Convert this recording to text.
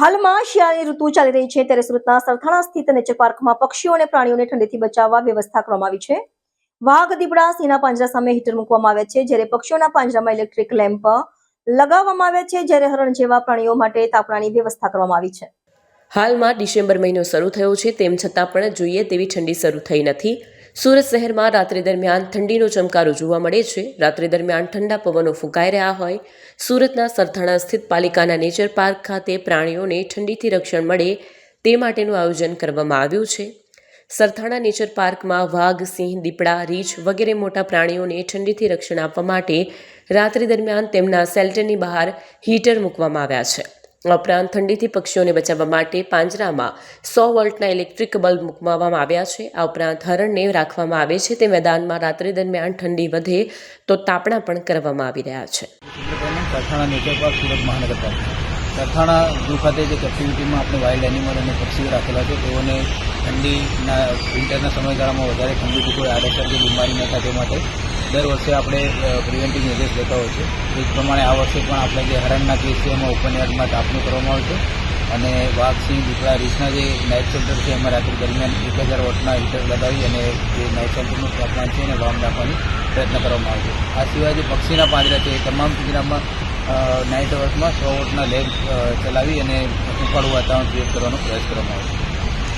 હાલમાં શિયાળાની ઋતુ ચાલી રહી છે ત્યારે સુરતના સરથાણા સ્થિત નેચર પાર્કમાં પક્ષીઓ અને પ્રાણીઓને ઠંડીથી બચાવવા વ્યવસ્થા કરવામાં આવી છે. વાઘ, દીપડા, સિંહના પાંજરા સામે હીટર મૂકવામાં આવે છે જ્યારે પક્ષીઓના પાંજરામાં ઇલેક્ટ્રિક લેમ્પ લગાવવામાં આવે છે જ્યારે હરણ જેવા પ્રાણીઓ માટે તાપણાની વ્યવસ્થા કરવામાં આવી છે. હાલમાં ડિસેમ્બર મહિનો શરૂ થયો છે તેમ છતાં પણ જોઈએ તેવી ઠંડી શરૂ થઈ નથી. સુરત શહેરમાં રાત્રિ દરમિયાન ઠંડીનો ચમકારો જોવા મળે છે. રાત્રિ દરમિયાન ઠંડા પવનો ફૂંકાઈ રહ્યા હોય. સુરતના સરથાણા સ્થિત પાલિકાના નેચર પાર્ક ખાતે પ્રાણીઓને ઠંડીથી રક્ષણ મળે તે માટેનું આયોજન કરવામાં આવ્યું છે. સરથાણા નેચર પાર્કમાં વાઘ, સિંહ, દીપડા, રીંછ વગેરે મોટા પ્રાણીઓને ઠંડીથી રક્ષણ આપવા માટે રાત્રિ દરમિયાન તેમના શેલ્ટરની બહાર હીટર મૂકવામાં આવ્યા છે. ઉપરાંત ઠંડીથી પક્ષીઓને બચાવવા માટે પાંજરામાં સો વોલ્ટના ઇલેક્ટ્રિક બલ્બ મૂકવામાં આવ્યા છે. આ ઉપરાંત હરણને રાખવામાં આવે છે. તે મેદાનમાં રાત્રિ દરમિયાન ઠંડી વધે તો તાપણા પણ કરવામાં આવી રહ્યા છે. Kathana nature park, Surat zoo ખાતે જે કેપ્ટિવિટીમાં આપણે વાઇલ્ડ એનિમલ અને પક્ષીઓ રાખેલા છે, તેઓને ઠંડીના વિન્ટરના સમયગાળામાં વધારે ઠંડીથી કોઈ આડેસર કે બીમારી ન થાય તે માટે દર વર્ષે આપણે પ્રિવેન્ટિવ મેજર્સ લેતા હોય છે એ જ પ્રમાણે આ વર્ષે પણ આપણે જે હરણના કેસ છે, એમાં ઓપન યાર્ડમાં કાપણી કરવામાં આવે છે. અને વાઘ સિંહ દીપડા રીસના જે નાઇટ શેલ્ટર છે, એમાં રાત્રિ દરમિયાન એક હજાર વોટના હીટર લગાવી અને જે નાઇટ શેલ્ટરનું તાપમાન છે, એને વામ રાખવાની પ્રયત્ન કરવામાં આવે છે. આ સિવાય જે પક્ષીના પાંદડા છે, એ તમામ પિંજરામાં નાઇટ વર્કમાં સો વોટના લેબ ચલાવી અને ઉપાડું વાતાવરણ ક્રિએટ કરવાનો પ્રયાસ કરવામાં આવે છે.